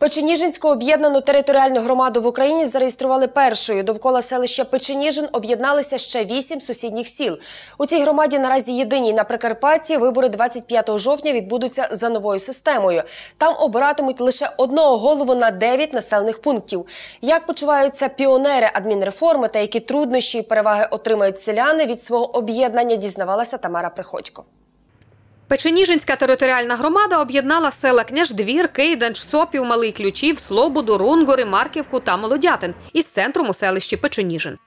Печеніжинську об'єднану територіальну громаду в Україні зареєстрували першою. Довкола селища Печеніжин об'єдналися ще вісім сусідніх сіл. У цій громаді наразі єдиній на Прикарпатті вибори 25 жовтня відбудуться за новою системою. Там обиратимуть лише одного голову на 9 населених пунктів. Як почуваються піонери адмінреформи та які труднощі і переваги отримають селяни від свого об'єднання, дізнавалася Тамара Приходько. Печеніжинська територіальна громада об'єднала села Княждвір, Кейденч, Сопів, Малий Ключів, Слободу, Рунгори, Марківку та Молодятин із центром у селищі Печеніжин.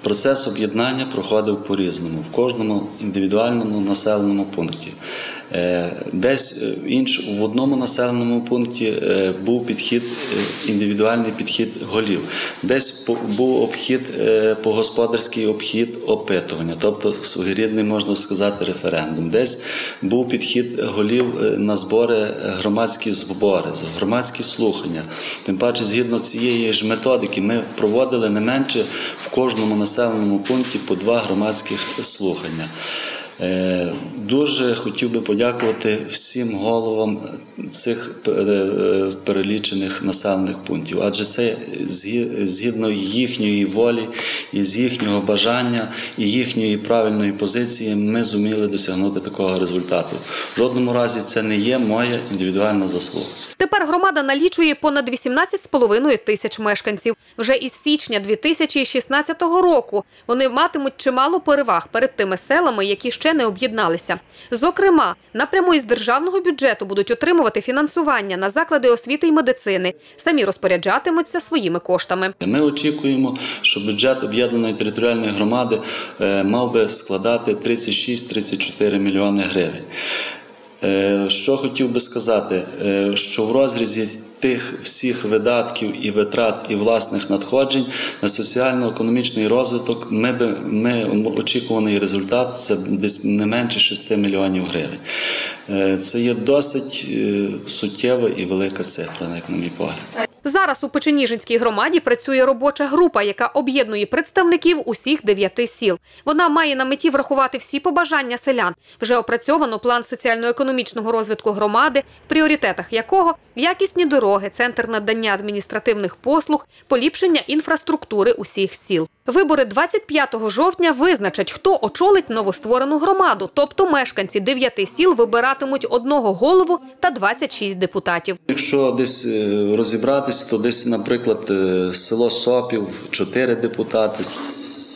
Процес об'єднання проходив по-різному в кожному індивідуальному населеному пункті. Е, Десь е, інш в одному населеному пункті е, був підхід, індивідуальний підхід голів, десь був обхід по господарський обхід опитування, тобто своєрідний можна сказати референдум. Десь був підхід голів на збори, громадські збори, громадські слухання. Тим паче, згідно цієї ж методики, ми проводили не менше в кожному населеному пункті по два громадських слухання. Е, Дуже хотів би подякувати всім головам цих е, перелічених населених пунктів, адже це згідно їхньої волі і з їхнього бажання і їхньої правильної позиції ми зуміли досягнути такого результату. В жодному разі це не є моя індивідуальна заслуга. Тепер громада налічує понад 18,5 тисяч мешканців. Вже із січня 2016 року вони матимуть чимало переваг перед тими селами, які ще не об'єдналися. Зокрема, напряму із державного бюджету будуть отримувати фінансування на заклади освіти і медицини, самі розпоряджатимуться своїми коштами. Ми очікуємо, що бюджет об'єднаної територіальної громади е, мав би складати 36-34 мільйони гривень. Е, Що хотів би сказати, Е, що в розрізі тих всіх видатків і витрат і власних надходжень на соціально-економічний розвиток ми би ми очікуваний результат це десь не менше 6 мільйонів гривень. Е, Це є досить суттєва і велика цифра, як на мій погляд. Зараз у Печеніжинській громаді працює робоча група, яка об'єднує представників усіх дев'яти сіл. Вона має на меті врахувати всі побажання селян. Вже опрацьовано план соціально-економічного розвитку громади, в пріоритетах якого якісні дороги, центр надання адміністративних послуг, поліпшення інфраструктури усіх сіл. Вибори 25 жовтня визначать, хто очолить новостворену громаду, тобто мешканці дев'яти сіл вибиратимуть одного голову та 26 депутатів. Якщо десь е, розібратись, то десь, наприклад, е, село Сопів чотири депутати,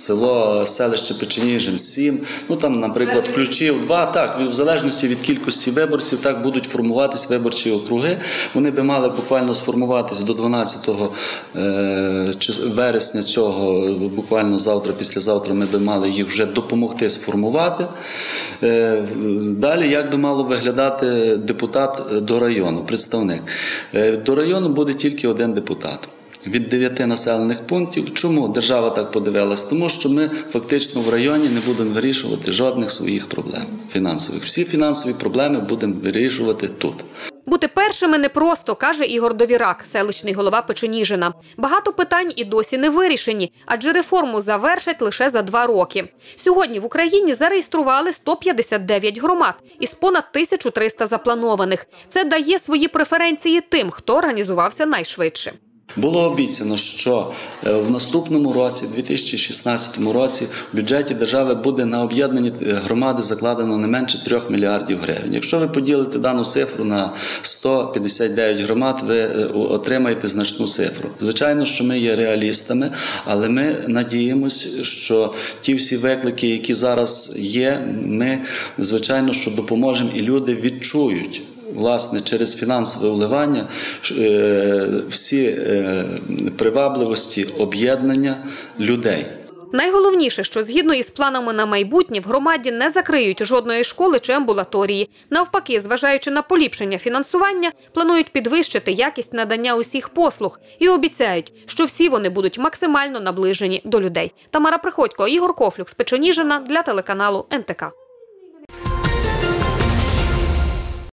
село селище Печеніжин 7, ну там, наприклад, ключів 2, так, в залежності від кількості виборців, так будуть формуватись виборчі округи. Вони би мали буквально сформуватись до 12 е, вересня цього, буквально завтра, післязавтра ми би мали їх вже допомогти сформувати. Е, Далі, як би мало виглядати депутат е, до району, представник. До району буде тільки один депутат. Від дев'яти населених пунктів. Чому держава так подивилась? Тому що ми фактично в районі не будемо вирішувати жодних своїх проблем фінансових. Всі фінансові проблеми будемо вирішувати тут. Бути першими непросто, каже Ігор Довірак, селищний голова Печеніжина. Багато питань і досі не вирішені, адже реформу завершать лише за два роки. Сьогодні в Україні зареєстрували 159 громад із понад 1300 запланованих. Це дає свої преференції тим, хто організувався найшвидше. Було обіцяно, що е, в наступному році, 2016 році, в бюджеті держави буде на об'єднані е, громади закладено не менше 3 мільярдів гривень. Якщо ви поділите дану цифру на 159 громад, ви е, отримаєте значну цифру. Звичайно, що ми є реалістами, але ми надіємося, що ті всі виклики, які зараз є, ми звичайно що допоможемо, і люди відчують власне через фінансове вливання е, всі е, привабливості об'єднання людей. Найголовніше, що згідно із планами на майбутнє, в громаді не закриють жодної школи чи амбулаторії. Навпаки, зважаючи на поліпшення фінансування, планують підвищити якість надання усіх послуг і обіцяють, що всі вони будуть максимально наближені до людей. Тамара Приходько, Ігор Кофлюк з Печеніжина для телеканалу НТК.